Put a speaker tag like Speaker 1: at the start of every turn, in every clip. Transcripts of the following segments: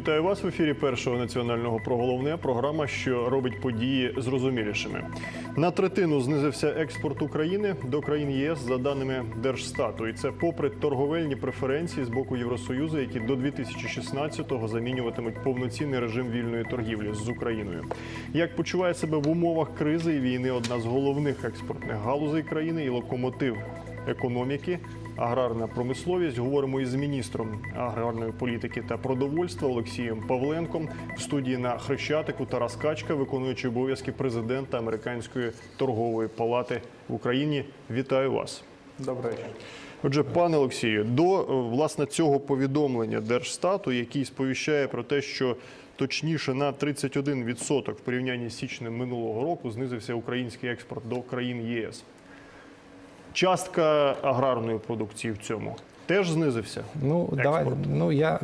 Speaker 1: Вітаю вас в ефірі першого національного про головне. Програма, що робить події зрозумілішими. На третину знизився експорт України до країн ЄС за даними Держстату, і це попри торговельні преференції з боку Євросоюзу, які до 2016-го замінюватимуть повноцінний режим вільної торгівлі з Україною. Як почуває себе в умовах кризи і війни одна з головних експортних галузей країни і локомотив економіки аграрна промисловість. Говоримо із міністром аграрної політики та продовольства Олексієм Павленком в студії на Хрещатику Тарас Качка, виконуючий обов'язки президента Американської торгової палати в Україні. Вітаю вас.
Speaker 2: Добрий вечір.
Speaker 1: Отже, пане Олексію, до е, власне цього повідомлення Держстату, який сповіщає про те, що точніше на 31% в порівнянні з січнем минулого року знизився український експорт до країн ЄС. Частка аграрної продукції в цьому теж знизився.
Speaker 2: Ну, давай,
Speaker 1: Експорт.
Speaker 2: ну я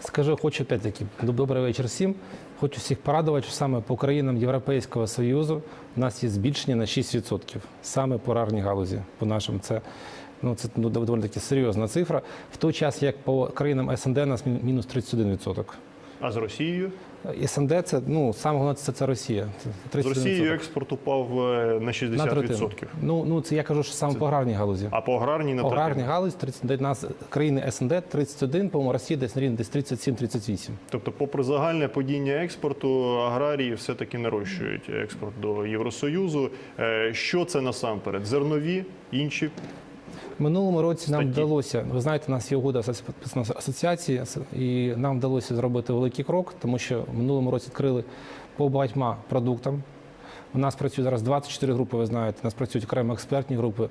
Speaker 2: скажу, хочу опять-таки, добрий вечір всім. Хочу всіх порадувати, що саме по країнам Європейського Союзу у нас є збільшення на 6%. Саме по аграрній галузі. По нашим це, ну, це ну, доволі таки серйозна цифра. В той час, як по країнам СНД у нас мінус 31%.
Speaker 1: А з Росією
Speaker 2: СНД це ну саме головне це, це Росія. Це
Speaker 1: з Росією експорт упав е, на
Speaker 2: на
Speaker 1: 60%.
Speaker 2: третину. Ну, ну це я кажу, що саме по аграрній галузі.
Speaker 1: А по аграрній на
Speaker 2: По аграрній галузі 30, у нас країни СНД 31, по-моєму, Росія десь на рівні десь 37-38.
Speaker 1: Тобто, попри загальне падіння експорту, аграрії все-таки нарощують експорт до Євросоюзу. Е, Що це насамперед? Зернові, інші
Speaker 2: минулому році нам вдалося, ви знаєте, у нас є угода з асоціації, і нам вдалося зробити великий крок, тому що в минулому році відкрили по багатьма продуктам. У нас працює зараз 24 групи, ви знаєте, у нас працюють окремо експертні групи.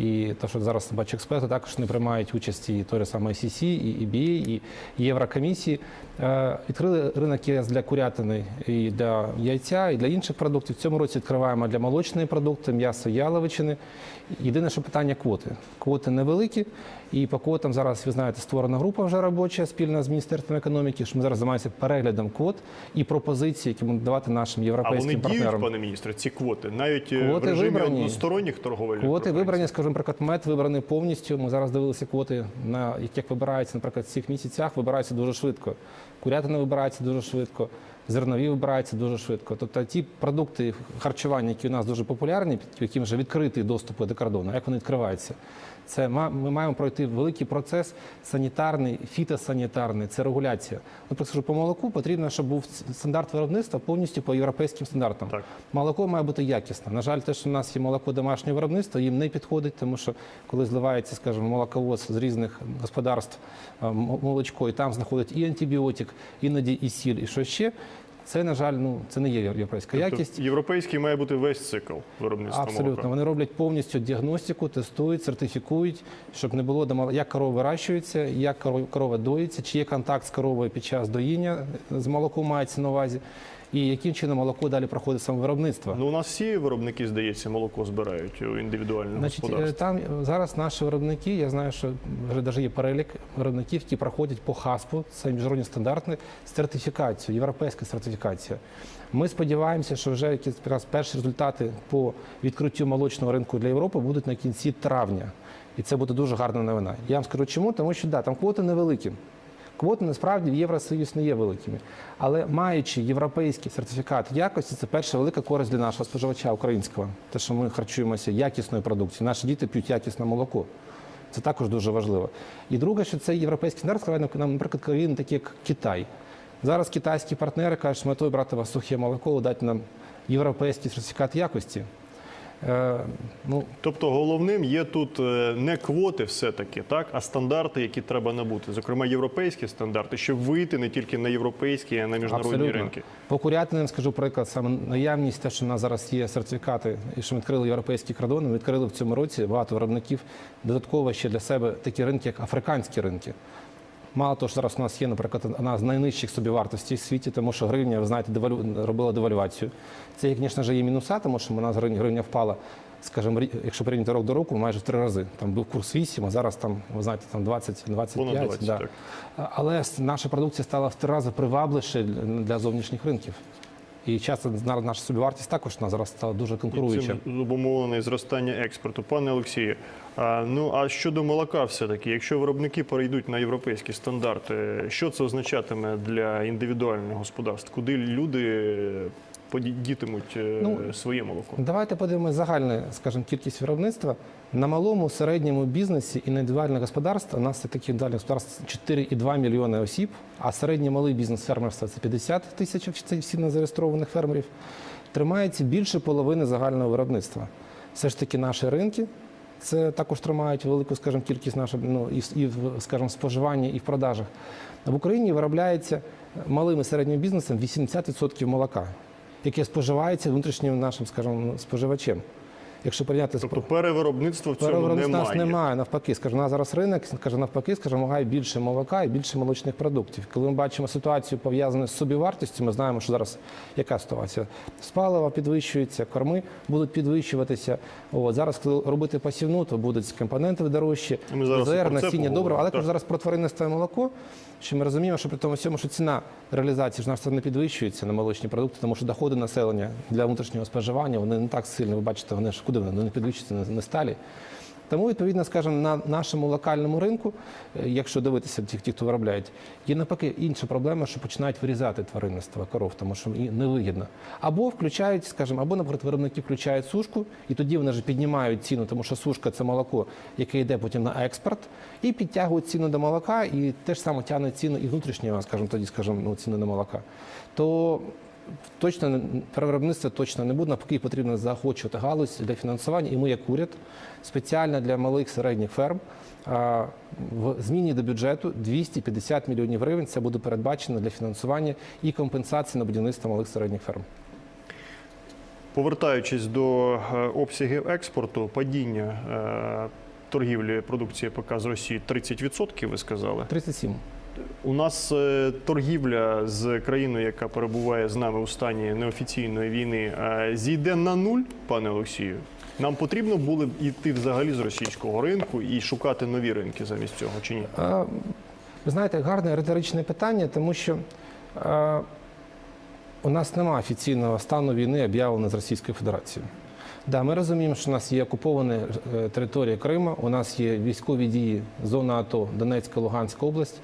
Speaker 2: І те, що зараз бачу експерти, також не приймають участь і той самий ICC, і EBA, і Єврокомісії. Е, Відкрили ринок ЄС для курятини і для яйця, і для інших продуктів. В цьому році відкриваємо для молочної продукти, м'ясо яловичини. Єдине, що питання квоти. Квоти невеликі, і по квотам зараз, ви знаєте, створена група вже робоча спільна з Міністерством економіки, що ми зараз займаємося переглядом квот і пропозицій, які будуть давати нашим
Speaker 1: а вони
Speaker 2: європейським
Speaker 1: діють,
Speaker 2: партнерам.
Speaker 1: пане міністре, ці квоти, навіть е,
Speaker 2: Квоти
Speaker 1: в режимі
Speaker 2: вибрані.
Speaker 1: односторонніх торговельних
Speaker 2: Квоти вибрані, скажімо, наприклад, мед вибраний повністю. Ми зараз дивилися квоти, на як, вибираються, наприклад, в цих місяцях вибирається дуже швидко. Курятина вибирається дуже швидко, зернові вибираються дуже швидко. Тобто ті продукти харчування, які у нас дуже популярні, яким вже відкритий доступ до кордону, як вони відкриваються. Це ми маємо пройти великий процес санітарний, фітосанітарний, це регуляція. Наприклад, скажу, по молоку потрібно, щоб був стандарт виробництва повністю по європейським стандартам.
Speaker 1: Так.
Speaker 2: Молоко має бути якісне. На жаль, те, що в нас є молоко домашнього виробництва, їм не підходить, тому що коли зливається, скажімо, молоковоз з різних господарств молочко, і там знаходять і антибіотик, іноді і сіль, і що ще. Це, на жаль, ну це не є європейська
Speaker 1: Тобто
Speaker 2: якість.
Speaker 1: європейський має бути весь цикл виробництва
Speaker 2: Абсолютно,
Speaker 1: молока.
Speaker 2: вони роблять повністю діагностику, тестують, сертифікують, щоб не було як корова вирощується, як корова доїться, чи є контакт з коровою під час доїння з молоком мається на увазі, і яким чином молоко далі проходить самовиробництво.
Speaker 1: Ну, у нас всі виробники, здається, молоко збирають у індивідуальному
Speaker 2: Значить, е,
Speaker 1: господарстві.
Speaker 2: там зараз наші виробники, я знаю, що вже навіть є перелік виробників, які проходять по ХАСПу, це міжнародні стандарти, сертифікацію, європейська сертифікація. Ми сподіваємося, що вже якісь перші результати по відкриттю молочного ринку для Європи будуть на кінці травня. І це буде дуже гарна новина. Я вам скажу чому, тому що да, там квоти невеликі. Квоти насправді в Євросоюз не є великими. Але маючи європейський сертифікат якості, це перша велика користь для нашого споживача українського. Те, що ми харчуємося якісною продукцією, наші діти п'ють якісне молоко. Це також дуже важливо. І друге, що це європейський стандарт скриває нам, наприклад, країни, такі як Китай. Зараз китайські партнери кажуть, що готові брати вас сухе молоко, дати нам європейський сертифікат якості. Е, ну,
Speaker 1: Тобто головним є тут е, не квоти все-таки, так, а стандарти, які треба набути. Зокрема, європейські стандарти, щоб вийти не тільки на європейські, а й на міжнародні
Speaker 2: Абсолютно.
Speaker 1: ринки.
Speaker 2: По курятинам скажу приклад, саме наявність, те, що в нас зараз є сертифікати, і що ми відкрили європейські кордони, ми відкрили в цьому році багато виробників додатково ще для себе такі ринки, як африканські ринки. Мало того, що зараз у нас є, наприклад, одна з найнижчих собівартостей в світі, тому що гривня, ви знаєте, девалю... робила девальвацію. Це, звісно є мінуса, тому що у нас гривня впала, скажімо, якщо порівняти рок до року, майже в три рази. Там був курс 8, а зараз там, ви знаєте, там 20, 25.
Speaker 1: 20,
Speaker 2: да.
Speaker 1: так.
Speaker 2: Але наша продукція стала в три рази привабливіше для зовнішніх ринків. І часто наша собівартість також вона зараз стала дуже конкуруюча.
Speaker 1: Цим обумовлене зростання експорту. Пане Олексію, ну а щодо молока, все-таки, якщо виробники перейдуть на європейські стандарти, що це означатиме для індивідуальних господарств? Куди люди подітимуть е,
Speaker 2: Ну,
Speaker 1: своє молоко?
Speaker 2: Давайте подивимося загальну, скажімо, кількість виробництва. На малому середньому бізнесі і на індивідуальне господарство у нас це такі індивідуальні господарства 4,2 мільйони осіб, а середній малий бізнес фермерства це 50 тисяч офіційно зареєстрованих фермерів. Тримається більше половини загального виробництва. Все ж таки наші ринки. Це також тримають велику, скажімо, кількість нашого ну, і, в- скажімо, споживанні, і в продажах. В Україні виробляється малим і середнім бізнесом 80% молока, яке споживається внутрішнім нашим, скажімо, споживачем. Якщо порівняти з
Speaker 1: Тобто перевиробництва в цьому
Speaker 2: Переворотності
Speaker 1: немає.
Speaker 2: нас немає. Навпаки, скажу, у нас зараз ринок каже навпаки, скажімо, більше молока і більше молочних продуктів. Коли ми бачимо ситуацію пов'язану з собівартістю, ми знаємо, що зараз яка ситуація? Спалива підвищується, корми будуть підвищуватися. От зараз, коли робити посівну, то будуть компоненти дорожчі,
Speaker 1: це
Speaker 2: насіння добре, але
Speaker 1: так.
Speaker 2: також зараз про тваринництво і молоко. Що ми розуміємо, що при тому всьому, що ціна реалізації ж нас не підвищується на молочні продукти, тому що доходи населення для внутрішнього споживання вони не так сильно. Ви бачите, вони ж куди вони не підвищуються, не сталі. Тому, відповідно, скажімо, на нашому локальному ринку, е, якщо дивитися ті, ті, хто виробляють, є навпаки інша проблема, що починають вирізати тваринництво коров, тому що невигідно. Або включають, скажімо, або, наприклад, виробники включають сушку, і тоді вони ж піднімають ціну, тому що сушка це молоко, яке йде потім на експорт, і підтягують ціну до молока, і теж саме тягне ціну і внутрішнього, скажімо, тоді, скажімо, ну, ціну на молока. То точно переробництва точно не буде. Навпаки, потрібно заохочувати галузь для фінансування. І ми, як уряд, спеціально для малих середніх ферм в зміні до бюджету 250 мільйонів гривень. Це буде передбачено для фінансування і компенсації на будівництво малих середніх ферм.
Speaker 1: Повертаючись до е, обсягів експорту, падіння е, торгівлі продукції ПК з Росії 30%, ви сказали.
Speaker 2: 37.
Speaker 1: У нас е, торгівля з країною, яка перебуває з нами у стані неофіційної війни, е, зійде на нуль, пане Олексію. Нам потрібно було б йти взагалі з російського ринку і шукати нові ринки замість цього, чи ні?
Speaker 2: Ви знаєте, гарне риторичне питання, тому що а, у нас немає офіційного стану війни, об'явленого з Російською Федерацією. Да, ми розуміємо, що у нас є окупована е, територія Криму, у нас є військові дії, зона АТО, Донецька, Луганська область.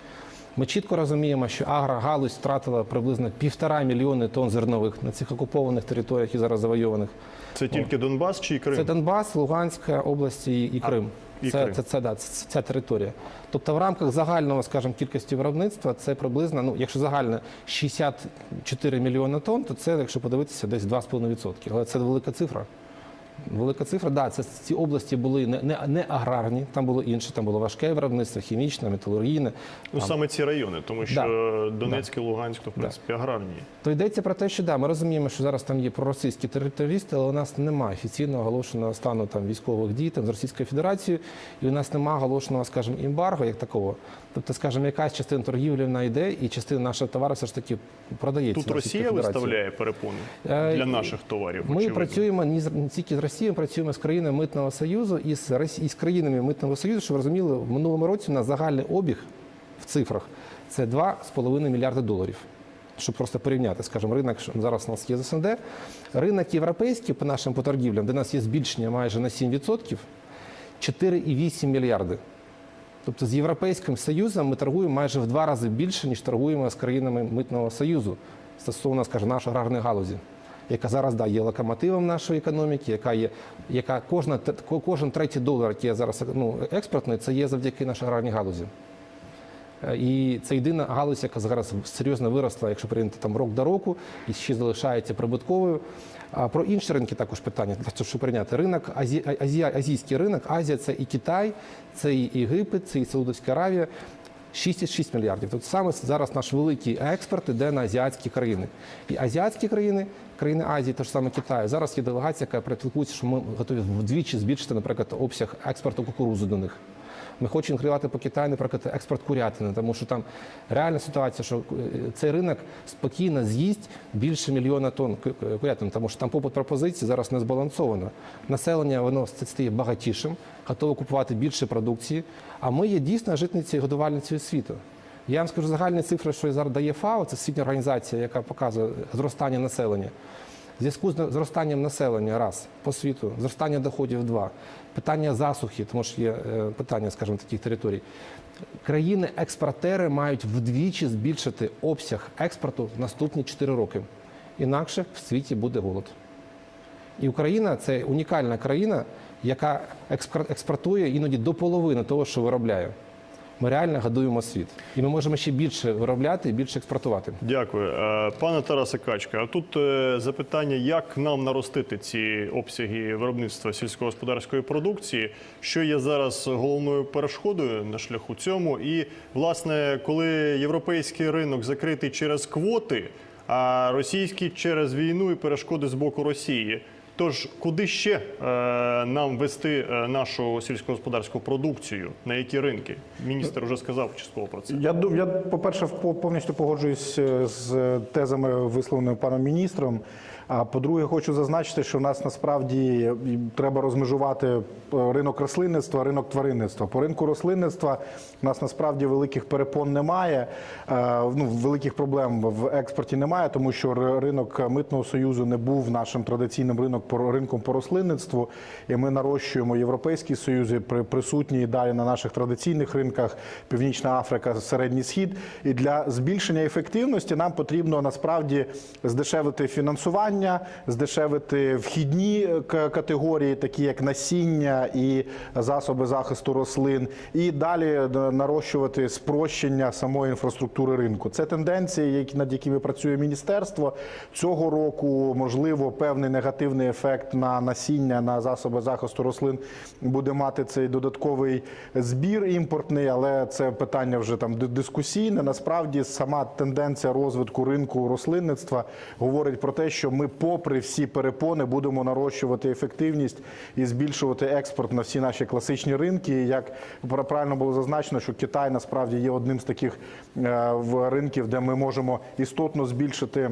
Speaker 2: Ми чітко розуміємо, що агрогалузь втратила приблизно півтора мільйони тонн зернових на цих окупованих територіях і зараз завойованих.
Speaker 1: Це тільки Донбас чи Крим?
Speaker 2: Це Донбас, Луганська область і, і
Speaker 1: А,
Speaker 2: Крим.
Speaker 1: і
Speaker 2: це,
Speaker 1: Крим.
Speaker 2: Це, це, да, це, ця територія. Тобто в рамках загального, скажімо, кількості виробництва це приблизно, ну, якщо загально 64 мільйони тонн, то це, якщо подивитися, десь 2,5%. Але це велика цифра. Велика цифра, да, це ці області були не, не, не аграрні, там було інше, там було важке виробництво, хімічне, металургійне.
Speaker 1: Ну
Speaker 2: Там.
Speaker 1: саме ці райони, тому що Донецьк і Луганськ, то в
Speaker 2: Да.
Speaker 1: принципі аграрні.
Speaker 2: То йдеться про те, що да, ми розуміємо, що зараз там є проросійські терористи, але у нас немає офіційно оголошеного стану там військових дій там з Російською Федерацією, і у нас немає оголошеного, скажімо, ембарго як такого. Тобто, скажімо, якась частина торгівлі вона йде, і частина нашого товару все ж таки продається.
Speaker 1: Тут Росія
Speaker 2: Федерацію.
Speaker 1: виставляє перепони
Speaker 2: Е,
Speaker 1: для наших товарів.
Speaker 2: Ми
Speaker 1: очевидно.
Speaker 2: працюємо не не тільки з Росією, працюємо з країнами Митного Союзу і з, і з країнами Митного Союзу, щоб ви розуміли, в минулому році на загальний обіг в цифрах це 2,5 мільярди доларів. Щоб просто порівняти, скажімо, ринок що зараз у нас є з СНД. Ринок європейський по нашим по торгівлям, де у нас є збільшення майже на 7%, 4,8 мільярди. Тобто з Європейським Союзом ми торгуємо майже в два рази більше, ніж торгуємо з країнами Митного Союзу стосовно, скажімо, нашої аграрної галузі, яка зараз да, є локомотивом нашої економіки, яка є, яка кожна, кожен третій долар, який є зараз ну, експортний, це є завдяки нашій аграрній галузі. Е, І це єдина галузь, яка зараз серйозно виросла, якщо прийняти там рок до року, і ще залишається прибутковою. А про інші ринки також питання, щоб прийняти ринок, Азі, Азія, азійський ринок, Азія це і Китай, це і Єгипет, це і Саудовська Аравія. 6,6 мільярдів. Тобто саме зараз наш великий експорт іде на азіатські країни. І азіатські країни, країни Азії, теж саме Китаю. Зараз є делегація, яка практикується, що ми готові вдвічі збільшити, наприклад, обсяг експорту кукурудзи до них. Ми хочемо інкривати по Китаю, наприклад, експорт курятини, тому що там реальна ситуація, що е, цей ринок спокійно з'їсть більше мільйона тонн ку- ку- курятини, тому що там попит пропозиції зараз не збалансовано. Населення воно стає багатішим, готове купувати більше продукції. А ми є дійсно житницею і годувальницею світу. Я вам скажу загальні цифри, що зараз дає ФАО, це світня організація, яка показує зростання населення. В зв'язку з зростанням населення раз по світу, зростання доходів два, питання засухи, тому що є е, питання, скажімо, таких територій. Країни-експортери мають вдвічі збільшити обсяг експорту в наступні 4 роки. Інакше в світі буде голод. І Україна це унікальна країна, яка експор- експортує іноді до половини того, що виробляє. Ми реально годуємо світ. І ми можемо ще більше виробляти більше експортувати.
Speaker 1: Дякую. Е, Пане Тарасе Качка, а тут е, запитання, як нам наростити ці обсяги виробництва сільськогосподарської продукції, що є зараз головною перешкодою на шляху цьому. І, власне, коли європейський ринок закритий через квоти, а російський через війну і перешкоди з боку Росії. Тож, куди ще е, нам вести е, нашу сільськогосподарську продукцію? На які ринки? Міністр вже сказав частково про це.
Speaker 3: Я я, по- повністю погоджуюсь е, з тезами, висловленими паном міністром. А по-друге, хочу зазначити, що в нас насправді треба розмежувати ринок рослинництва, ринок тваринництва. По ринку рослинництва у нас насправді великих перепон немає. Ну, великих проблем в експорті немає, тому що ринок митного союзу не був нашим традиційним ринок ринком по рослинництву. І ми нарощуємо європейський союз і при присутні і далі на наших традиційних ринках Північна Африка, Середній Схід. І для збільшення ефективності нам потрібно насправді здешевити фінансування, здешевити вхідні е, категорії, такі як насіння і засоби захисту рослин, і далі е, нарощувати спрощення самої інфраструктури ринку. Це тенденції, над якими працює міністерство цього року. Можливо, певний негативний ефект на насіння, на засоби захисту рослин буде мати цей додатковий збір імпортний, але це питання вже там ди- дискусійне. Насправді сама тенденція розвитку ринку рослинництва говорить про те, що ми, попри всі перепони, будемо нарощувати ефективність і збільшувати експорт на всі наші класичні ринки. І Як пра- правильно було зазначено, що Китай насправді є одним з таких е, ринків, де ми можемо істотно збільшити.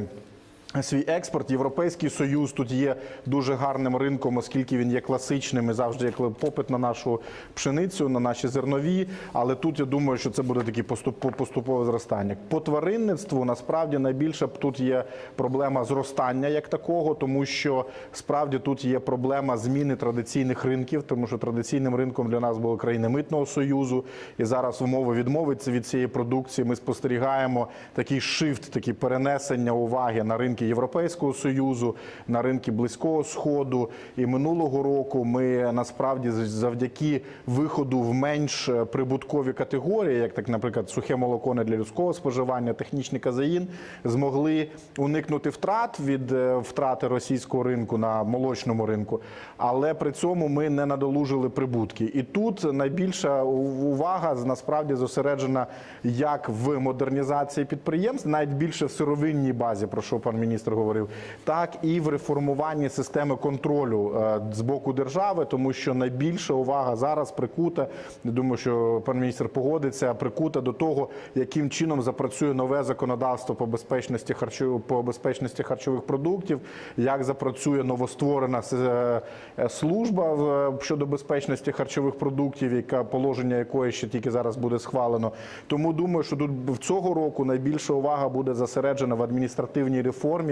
Speaker 3: Свій експорт, Європейський Союз тут є дуже гарним ринком, оскільки він є класичним і завжди є попит на нашу пшеницю, на наші зернові. Але тут я думаю, що це буде таке поступ- поступове зростання. По тваринництву насправді найбільше тут є проблема зростання як такого, тому що справді тут є проблема зміни традиційних ринків, тому що традиційним ринком для нас були країни митного союзу, і зараз умови відмовитися від цієї продукції. Ми спостерігаємо такий шифт, такі перенесення уваги на ринки Європейського союзу, на ринки Близького Сходу. І минулого року ми насправді завдяки виходу в менш е, прибуткові категорії, як так, наприклад, сухе молоко не для людського споживання, технічний казеїн, змогли уникнути втрат від е, втрати російського ринку на молочному ринку, але при цьому ми не надолужили прибутки. І тут найбільша увага насправді зосереджена як в модернізації підприємств, навіть більше в сировинній базі, про що пан міністр говорив, так і в реформуванні системи контролю е, з боку держави, тому що найбільша увага зараз прикута. Думаю, що пан міністр погодиться, прикута до того, яким чином запрацює нове законодавство по безпечності харчових по безпечності харчових продуктів, як запрацює новостворена е, е, служба щодо безпечності харчових продуктів, яка положення якої ще тільки зараз буде схвалено. Тому думаю, що тут в цього року найбільша увага буде зосереджена в адміністративній реформі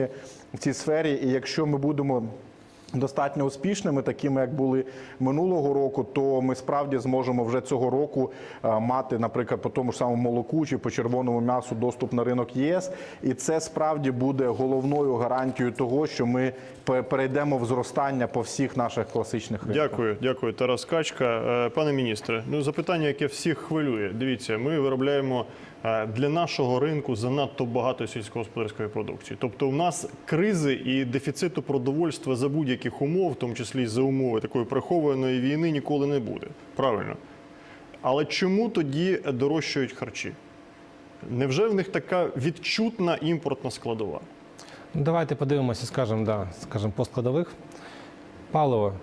Speaker 3: в цій сфері. І якщо ми будемо достатньо успішними, такими як були минулого року, то ми справді зможемо вже цього року е, мати, наприклад, по тому ж самому молоку чи по червоному м'ясу доступ на ринок ЄС, і це справді буде головною гарантією того, що ми перейдемо в зростання по всіх наших класичних ринках.
Speaker 1: Дякую, дякую, Тарас Качка. Е, Пане міністре, ну запитання, яке всіх хвилює. Дивіться, ми виробляємо для нашого ринку занадто багато сільськогосподарської продукції. Тобто, у нас кризи і дефіциту продовольства за будь-яких умов, в тому числі за умови такої прихованої війни, ніколи не буде. Правильно. Але чому тоді дорожчають харчі? Невже в них така відчутна імпортна складова?
Speaker 2: Ну, Давайте подивимося, скажемо, да, скажемо, по складових. Паливо,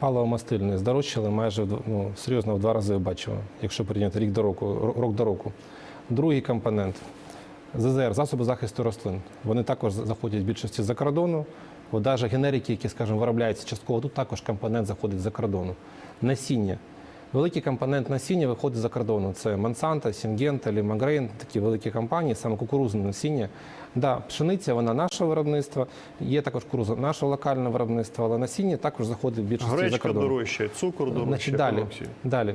Speaker 2: паливо-мастильне здорожчали майже ну, серйозно в два рази бачимо, якщо прийняти рік до року, рок до року. Другий компонент ЗЗР, засоби захисту рослин. Вони також заходять в більшості за кордону. Навіть генерики, які, скажімо, виробляються частково, тут також компонент заходить за кордону. Насіння. Великий компонент насіння виходить за кордону. Це Монsanto, Syngenta, Limagrain, такі великі компанії, саме кукурузне насіння. Да, пшениця вона нашого виробництва, є також кукуруза нашого локального виробництва, але насіння також заходить в більшості за
Speaker 1: Гречка
Speaker 2: кордон.
Speaker 1: дорожча, цукор дорожче.
Speaker 2: Значить, далі, далі,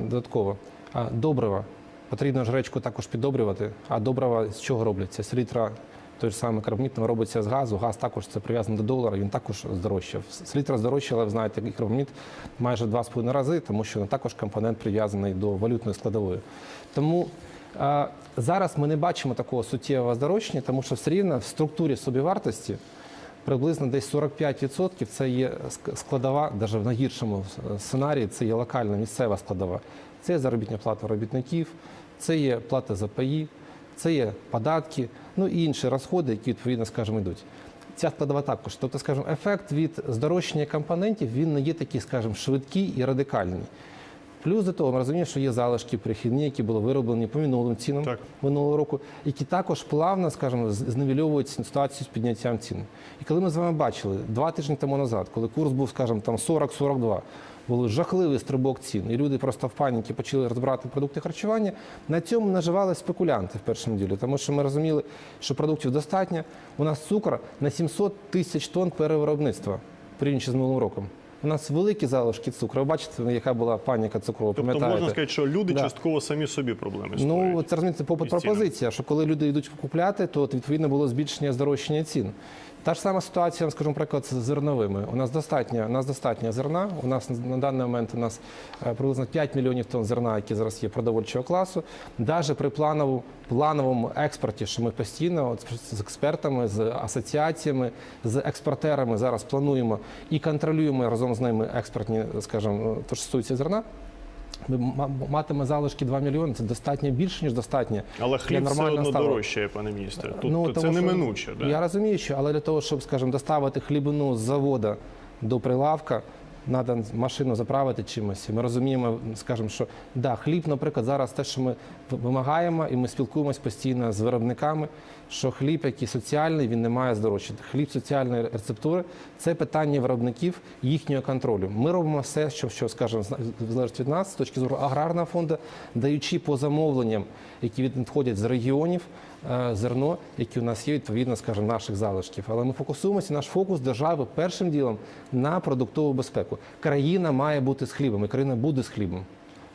Speaker 2: додатково. А, добрива. Потрібно ж гречку також піддобрювати. А добрива з чого робляться? Селітра, той ж самий карбамід, робиться з газу. Газ також це прив'язано до долара, він також здорожчав. Селітра здорожчала, ви знаєте, і карбамід майже 2,5 рази, тому що також компонент прив'язаний до валютної складової. Тому а, зараз ми не бачимо такого суттєвого здорожчання, тому що все рівно в структурі собівартості приблизно десь 45% це є складова, навіть в найгіршому сценарії, це є локальна місцева складова. Це є заробітна плата робітників, це є плата за паї, це є податки, ну і інші розходи, які відповідно, скажімо, йдуть. Ця складова також. Тобто, скажімо, ефект від здорожчання компонентів він не є такий, скажімо, швидкий і радикальний. Плюс до того, ми розуміємо, що є залишки перехідні, які були вироблені по минулим цінам
Speaker 1: Так.
Speaker 2: минулого року, які також плавно, скажімо, з- зневельовують ситуацію з підняттям цін. І коли ми з вами бачили два тижні тому назад, коли курс був, скажімо, там 40-42, був жахливий стрибок цін, і люди просто в паніці почали розбирати продукти харчування. На цьому наживали спекулянти в першу неділю, тому що ми розуміли, що продуктів достатньо. У нас цукор на 700 тисяч тонн перевиробництва порівняно з минулим роком. У нас великі залишки цукру. Ви бачите, яка була паніка цукрова.
Speaker 1: Тобто
Speaker 2: пам'ятаєте?
Speaker 1: можна сказати, що люди
Speaker 2: Да.
Speaker 1: частково самі собі проблеми
Speaker 2: Ну, це розумієте, попит пропозиція, що коли люди йдуть купляти, то відповідно було збільшення здорожчання цін. Та ж сама ситуація, я вам скажу, наприклад, з зерновими. У нас достатньо, у нас достатньо зерна. У нас на даний момент у нас е, приблизно 5 мільйонів тонн зерна, які зараз є продовольчого класу. Навіть при плановому, плановому експорті, що ми постійно от, з експертами, з асоціаціями, з експортерами зараз плануємо і контролюємо разом з ними експортні, скажімо, то що стосується зерна. Ми ма- матиме залишки 2 мільйони. Це достатньо більше, ніж достатньо.
Speaker 1: Але
Speaker 2: для
Speaker 1: хліб все одно
Speaker 2: ставу.
Speaker 1: дорожчає, пане міністре. Тут
Speaker 2: Ну,
Speaker 1: це неминуче. Да?
Speaker 2: Я розумію, що але для того, щоб, скажімо, доставити хлібину з завода до прилавка, треба машину заправити чимось. Ми розуміємо, скажімо, що да, хліб, наприклад, зараз те, що ми вимагаємо, і ми спілкуємось постійно з виробниками, що хліб, який соціальний, він не має здорожчати. Хліб соціальної рецептури це питання виробників їхнього контролю. Ми робимо все, що, що скажімо, залежить від нас з точки зору аграрного фонду, даючи по замовленням, які відходять з регіонів, зерно, які у нас є відповідно, скажімо, наших залишків. Але ми фокусуємося, наш фокус держави першим ділом на продуктову безпеку. Країна має бути з хлібом, і країна буде з хлібом.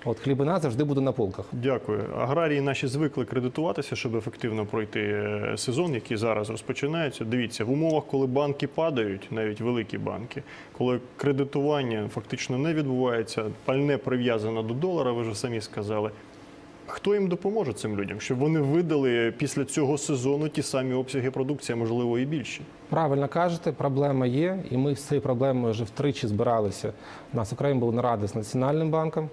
Speaker 2: От хлібина завжди буде на полках.
Speaker 1: Дякую. Аграрії наші звикли кредитуватися, щоб ефективно пройти е, сезон, який зараз розпочинається. Дивіться, в умовах, коли банки падають, навіть великі банки, коли кредитування фактично не відбувається, пальне прив'язано до долара, ви вже самі сказали. Хто їм допоможе цим людям, щоб вони видали після цього сезону ті самі обсяги продукції, а можливо і більші?
Speaker 2: Правильно кажете, проблема є, і ми з цією проблемою вже втричі збиралися. У нас окремо були наради з Національним банком,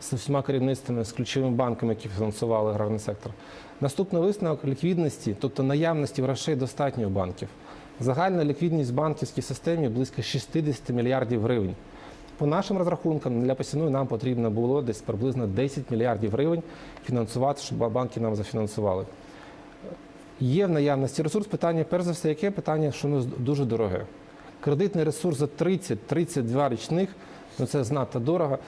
Speaker 2: з всіма керівництвами, з ключовими банками, які фінансували аграрний сектор. Наступний висновок ліквідності, тобто наявності грошей достатньо банків. Загальна ліквідність в банківській системі близько 60 мільярдів гривень. По нашим розрахункам для посівної нам потрібно було десь приблизно 10 мільярдів гривень фінансувати, щоб банки нам зафінансували. Є в наявності ресурс. Питання, перш за все, яке питання, що воно дуже дороге. Кредитний ресурс за 30-32 річних ну це знато дорого.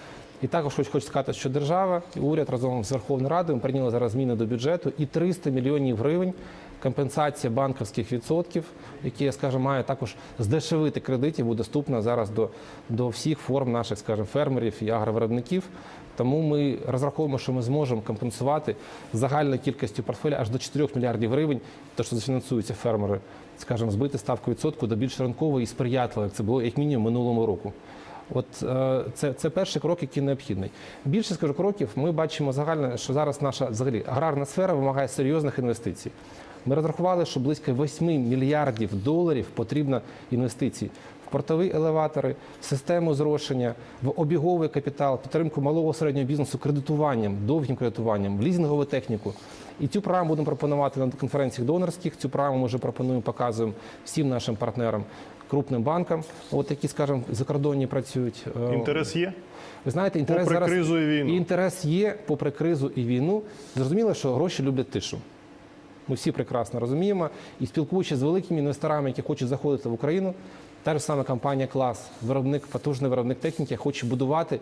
Speaker 2: І також хоч хочу сказати, що держава уряд разом з Верховною Радою прийняли зараз зміни до бюджету і 300 мільйонів гривень компенсація банківських відсотків, які, скажу, має також здешевити кредитів, буде доступна зараз до, до всіх форм наших, скажімо, фермерів і агровиробників. Тому ми розраховуємо, що ми зможемо компенсувати загальною кількістю портфеля аж до 4 мільярдів гривень, те, що зафінансуються фермери, скажімо, збити ставку відсотку до більш ринкової і сприятливої, як це було як мінімум минулому року. От е, це, це перший крок, який необхідний. Більше скажу кроків. Ми бачимо загально, що зараз наша взагалі аграрна сфера вимагає серйозних інвестицій. Ми розрахували, що близько 8 мільярдів доларів потрібно інвестицій в портові елеватори, систему зрошення, в обіговий капітал, підтримку малого середнього бізнесу кредитуванням, довгим кредитуванням, в лізингову техніку. І цю програму будемо пропонувати на конференціях донорських. Цю програму ми вже пропонуємо, показуємо всім нашим партнерам, крупним банкам, от які, скажімо, закордонні працюють. Е,
Speaker 1: Інтерес є?
Speaker 2: ви знаєте, інтерес
Speaker 1: Попри
Speaker 2: зараз
Speaker 1: кризу і війну.
Speaker 2: інтерес є попри кризу і війну. Зрозуміло, що гроші люблять тишу. Ми всі прекрасно розуміємо. І спілкуючись з великими інвесторами, які хочуть заходити в Україну, та ж сама компанія Клас, виробник, потужний виробник техніки, хоче будувати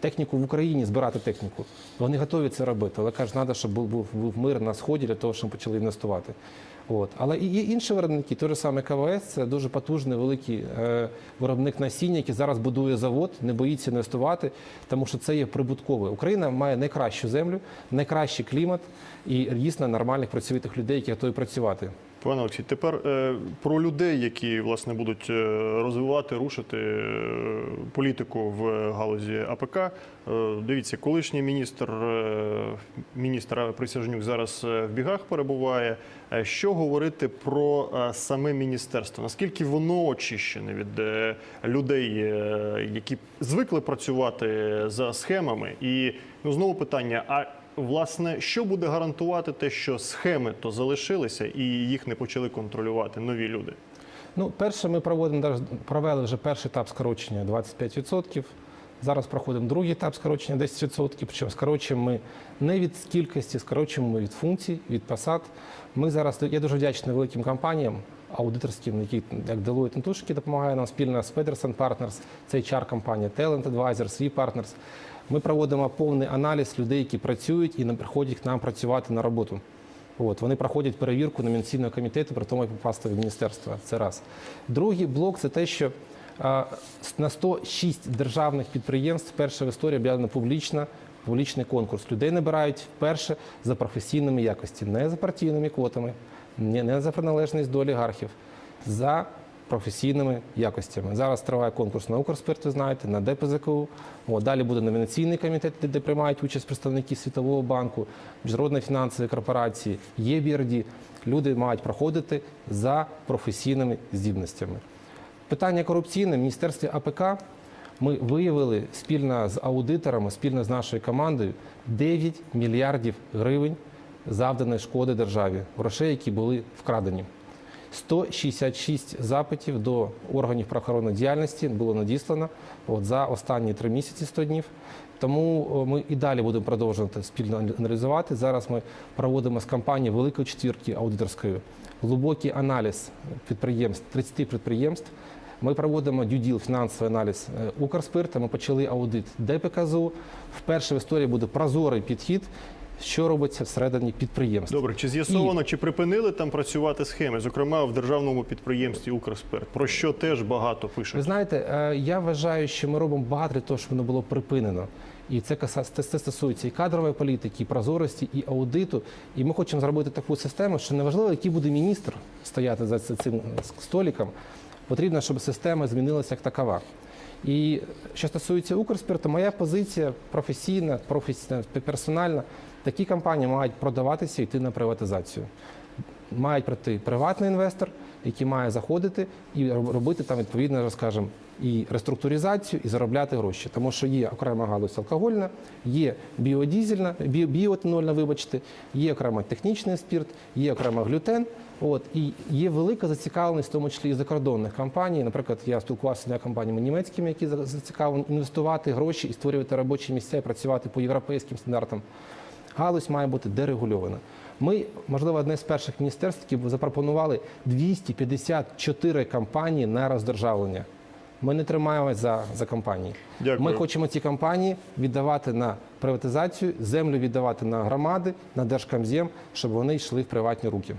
Speaker 2: техніку в Україні, збирати техніку. Вони готові це робити, але кажуть, треба, щоб був мир на сході для того, щоб почали інвестувати. От. Але і є інші виробники, той же саме КВС, це дуже потужний великий е, виробник насіння, який зараз будує завод, не боїться інвестувати, тому що це є прибуткове. Україна має найкращу землю, найкращий клімат і дійсно нормальних працьовитих людей, які готові працювати.
Speaker 1: Пане Олексій, тепер е, про людей, які власне будуть е, розвивати, рушити е, політику в галузі АПК. Дивіться, колишній міністр міністра Присяжнюк зараз в бігах перебуває. Що говорити про саме міністерство? Наскільки воно очищене від людей, які звикли працювати за схемами? І ну знову питання: а Власне, що буде гарантувати те, що схеми то залишилися і їх не почали контролювати нові люди?
Speaker 2: Ну, перше, ми проводимо провели вже перший етап скорочення 25%. Зараз проходимо другий етап скорочення 10%. Причому скорочуємо ми не від кількості, скорочуємо ми від функцій, від посад. Ми зараз я дуже вдячний великим компаніям аудиторським, які як Deloitte які допомагає нам спільно з Peterson Partners, це HR-компанія Talent Advisors, V Partners. Ми проводимо повний аналіз людей, які працюють і не приходять к нам працювати на роботу. От, вони проходять перевірку номінаційного комітету, при тому як попасти в міністерство. Це раз. Другий блок це те, що на 106 державних підприємств перша в історії об'явлено публічно, публічний конкурс. Людей набирають вперше за професійними якості, не за партійними квотами, не за приналежність до олігархів, за професійними якостями. Зараз триває конкурс на Укрспирт, ви знаєте, на ДПЗКУ. О, далі буде номінаційний комітет, де, приймають участь представники Світового банку, Міжнародної фінансової корпорації, ЄБРД. Люди мають проходити за професійними здібностями. Питання корупційне в міністерстві АПК. Ми виявили спільно з аудиторами, спільно з нашою командою 9 мільярдів гривень завданої шкоди державі, грошей, які були вкрадені. 166 запитів до органів правоохоронної діяльності було надіслано от, за останні три місяці 100 днів. Тому ми і далі будемо продовжувати спільно аналізувати. Зараз ми проводимо з компанії Великої четвірки аудиторської глибокий аналіз підприємств, 30 підприємств. Ми проводимо дюділ фінансовий аналіз е, Укрспирта. Ми почали аудит ДПКЗУ. Вперше в історії буде прозорий підхід, що робиться всередині підприємств.
Speaker 1: Добре, чи з'ясовано, чи припинили там працювати схеми, зокрема в державному підприємстві Укрспирт, про що теж багато пишуть?
Speaker 2: Ви знаєте, е, я вважаю, що ми робимо багато для того, щоб воно було припинено. І це це це стосується і кадрової політики, і прозорості, і аудиту. І ми хочемо зробити таку систему, що неважливо, який буде міністр стояти за цим століком, потрібно, щоб система змінилася як такова. І що стосується Укрспирту, моя позиція професійна, професійна, персональна. Такі компанії мають продаватися і йти на приватизацію. Мають прийти приватний інвестор, який має заходити і робити там відповідно, скажімо, і реструктуризацію, і заробляти гроші. Тому що є окрема галузь алкогольна, є біодізельна, бі- біоетанольна, вибачте, є окремо технічний спірт, є окремо глютен. От і є велика зацікавленість, в тому числі і закордонних компаній. Наприклад, я спілкувався з компаніями німецькими, які за- зацікавлені інвестувати гроші і створювати робочі місця, і працювати по європейським стандартам. Галузь має бути дерегульована. Ми, можливо, одне з перших міністерств, які запропонували 254 компанії на роздержавлення. Ми не тримаємось за, за компанії.
Speaker 1: Дякую.
Speaker 2: Ми хочемо ці компанії віддавати на приватизацію, землю віддавати на громади, на держкомзем, щоб вони йшли в приватні руки.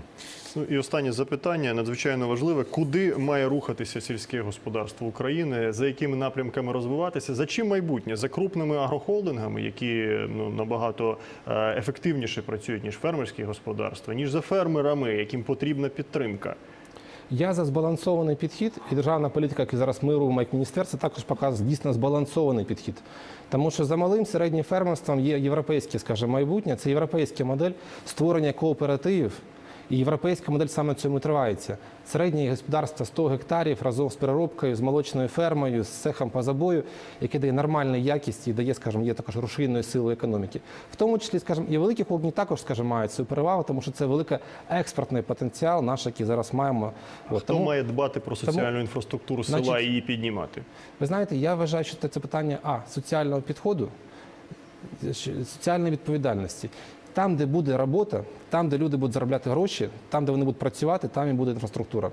Speaker 1: Ну і останнє запитання надзвичайно важливе: куди має рухатися сільське господарство України, за якими напрямками розвиватися? За чим майбутнє? За крупними агрохолдингами, які ну набагато е, ефективніше працюють ніж фермерські господарства, ніж за фермерами, яким потрібна підтримка.
Speaker 2: Я за збалансований підхід, і державна політика, яку зараз ми робимо як міністерство, також показує дійсно збалансований підхід. Тому що за малим середнім фермерством є європейське, скажімо, майбутнє, це європейська модель створення кооперативів. І європейська модель саме цьому тривається. Середнє господарство 100 гектарів разом з переробкою, з молочною фермою, з цехом по забою, яке дає нормальну якість і дає, скажімо, є також рушійною силою економіки. В тому числі, скажімо, і великі холдинги також, скажімо, мають цю перевагу, тому що це великий експортний потенціал, наш, який зараз маємо. От,
Speaker 1: Хто має дбати про соціальну інфраструктуру села
Speaker 2: Значить,
Speaker 1: і її піднімати?
Speaker 2: ви знаєте, я вважаю, що це, це питання а соціального підходу, соціальної відповідальності. Там, де буде робота, там, де люди будуть заробляти гроші, там, де вони будуть працювати, там і буде інфраструктура.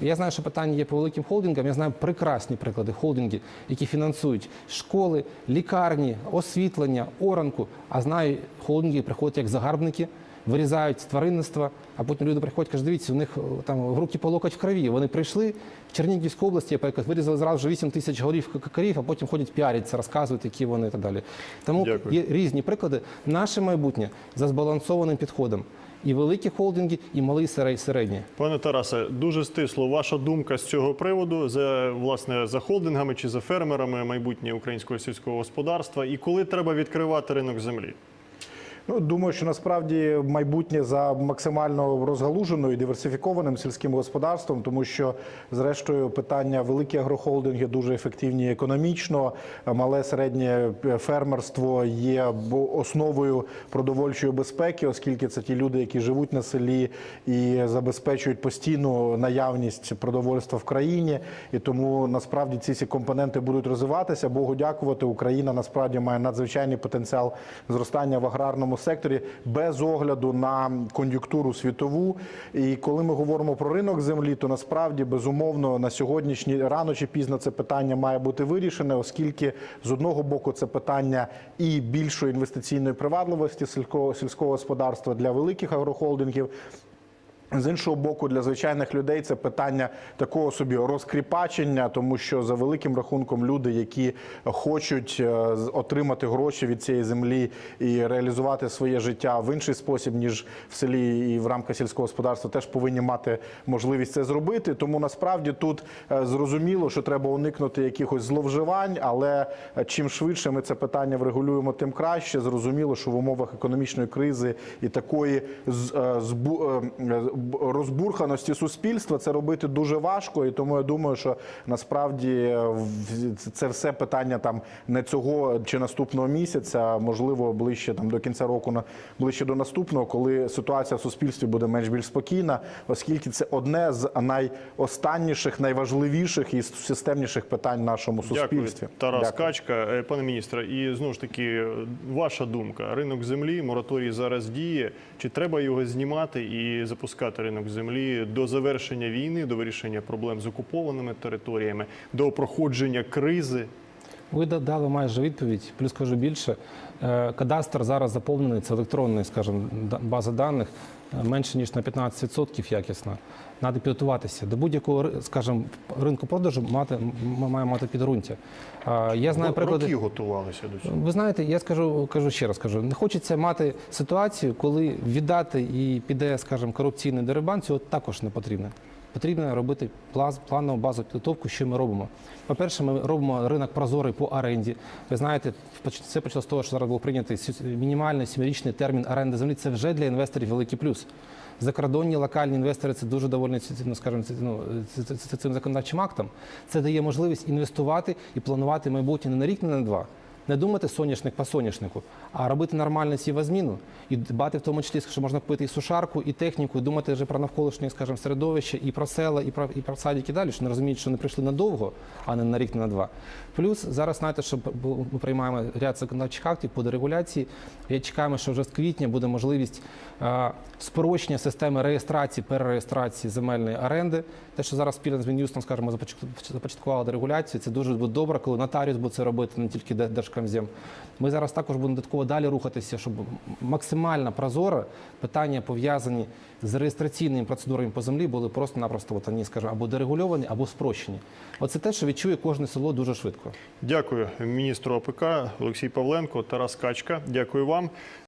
Speaker 2: Я знаю, що питання є по великим холдингам. Я знаю прекрасні приклади холдингів, які фінансують школи, лікарні, освітлення, оранку. А знаю, холдинги приходять як загарбники, вирізають тваринництво, а потім люди приходять, кажуть, дивіться, у них е, там руки по локоть в крові. Вони прийшли в Чернігівську наприклад, вирізали зразу вже 8 тисяч голів к- корів, а потім ходять піаряться, розказують, які вони і так далі. Тому
Speaker 1: Дякую.
Speaker 2: є різні приклади. Наше майбутнє за збалансованим підходом. І великі холдинги, і малі серед- середні.
Speaker 1: Пане Тарасе, дуже стисло. Ваша думка з цього приводу за власне за холдингами чи за фермерами майбутнє українського сільського господарства, і коли треба відкривати ринок землі?
Speaker 3: Ну, думаю, що насправді майбутнє за максимально розгалуженою диверсифікованим сільським господарством, тому що, зрештою, питання великі агрохолдинги дуже ефективні економічно. Мале середнє фермерство є основою продовольчої безпеки, оскільки це ті люди, які живуть на селі і забезпечують постійну наявність продовольства в країні. І тому насправді ці всі компоненти будуть розвиватися. Богу дякувати. Україна насправді має надзвичайний потенціал зростання в аграрному секторі без огляду на кон'юнктуру світову. І коли ми говоримо про ринок землі, то насправді безумовно на сьогоднішній рано чи пізно це питання має бути вирішене, оскільки з одного боку це питання і більшої інвестиційної привабливості сільського сільського господарства для великих агрохолдингів. З іншого боку, для звичайних людей це питання такого собі розкріпачення, тому що за великим рахунком люди, які хочуть е, отримати гроші від цієї землі і реалізувати своє життя в інший спосіб, ніж в селі і в рамках сільського господарства, теж повинні мати можливість це зробити. Тому насправді тут е, зрозуміло, що треба уникнути якихось зловживань, але е, чим швидше ми це питання врегулюємо, тим краще. Зрозуміло, що в умовах економічної кризи і такої збу- розбурханості суспільства це робити дуже важко. І тому я думаю, що насправді е, це все питання там не цього чи наступного місяця, можливо ближче там до кінця року, на ближче до наступного, коли ситуація в суспільстві буде менш більш спокійна, оскільки це одне з найостанніших, найважливіших і системніших питань в нашому суспільстві.
Speaker 1: Дякую, Тарас
Speaker 3: Дякую.
Speaker 1: Качка. Е, Пане міністре, і знову ж таки, ваша думка: ринок землі, мораторій зараз діє. Чи треба його знімати і запускати ринок землі до завершення війни, до вирішення проблем з окупованими територіями, до проходження кризи?
Speaker 2: Ви дали майже відповідь, плюс кажу більше. Е, Кадастр зараз заповнений, це електронна, скажімо, база даних менше ніж на 15% якісна. Треба підготуватися. До будь-якого скажімо, ринку продажу мати, ми має мати підґрунтя. Я знаю приклади.
Speaker 1: Роки готувалися до цього.
Speaker 2: Ви знаєте, я скажу, кажу ще раз, кажу, не хочеться мати ситуацію, коли віддати і піде, скажімо, корупційний дерибан, цього також не потрібно. Потрібно робити планову базу підготовку, що ми робимо. По-перше, ми робимо ринок прозорий по оренді. Ви знаєте, це почало з того, що зараз був прийнятий мінімальний сімирічний термін оренди землі. Це вже для інвесторів великий плюс. Закордонні локальні інвестори це дуже доволі ну, скажімо, ну, цим законодавчим актом. Це дає можливість інвестувати і планувати майбутнє не на рік, не на два. Не думати соняшник по соняшнику, а робити нормальну сівозміну і дбати в тому числі, що можна купити і сушарку, і техніку, і думати вже про навколишнє, скажімо, середовище, і про села, і про і про садики далі, що не розуміють, що не прийшли надовго, а не на рік, не на два. Плюс зараз знаєте, що ми приймаємо ряд законодавчих актів по дерегуляції. Я чекаємо, що вже з квітня буде можливість е, спрощення системи реєстрації, перереєстрації земельної оренди. Те, що зараз спільно з Мін'юстом, скажімо, започатку- започаткували дерегуляцію, це дуже буде добре, коли нотаріус буде це робити, не тільки Де- Держкомзем. Ми зараз також будемо додатково далі рухатися, щоб максимально прозоро питання пов'язані з реєстраційними процедурами по землі були просто-напросто от, вони, скажу, або дерегульовані, або спрощені. Оце те, що відчує кожне село дуже швидко.
Speaker 1: Дякую міністру АПК Олексій Павленко, Тарас Качка. Дякую вам.